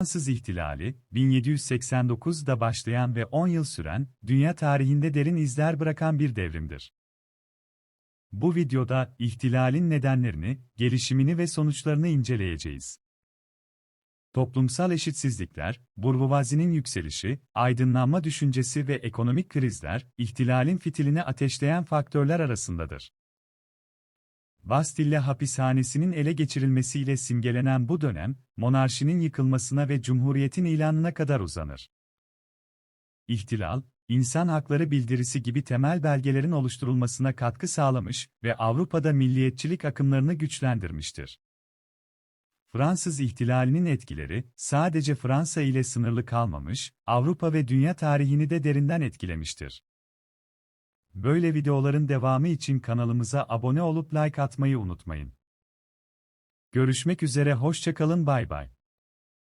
Fransız ihtilali, 1789'da başlayan ve 10 yıl süren, dünya tarihinde derin izler bırakan bir devrimdir. Bu videoda, ihtilalin nedenlerini, gelişimini ve sonuçlarını inceleyeceğiz. Toplumsal eşitsizlikler, burjuvazinin yükselişi, aydınlanma düşüncesi ve ekonomik krizler, ihtilalin fitilini ateşleyen faktörler arasındadır. Bastille hapishanesinin ele geçirilmesiyle simgelenen bu dönem, monarşinin yıkılmasına ve cumhuriyetin ilanına kadar uzanır. İhtilal, insan hakları bildirisi gibi temel belgelerin oluşturulmasına katkı sağlamış ve Avrupa'da milliyetçilik akımlarını güçlendirmiştir. Fransız ihtilalinin etkileri, sadece Fransa ile sınırlı kalmamış, Avrupa ve dünya tarihini de derinden etkilemiştir. Böyle videoların devamı için kanalımıza abone olup like atmayı unutmayın. Görüşmek üzere hoşçakalın bay bay.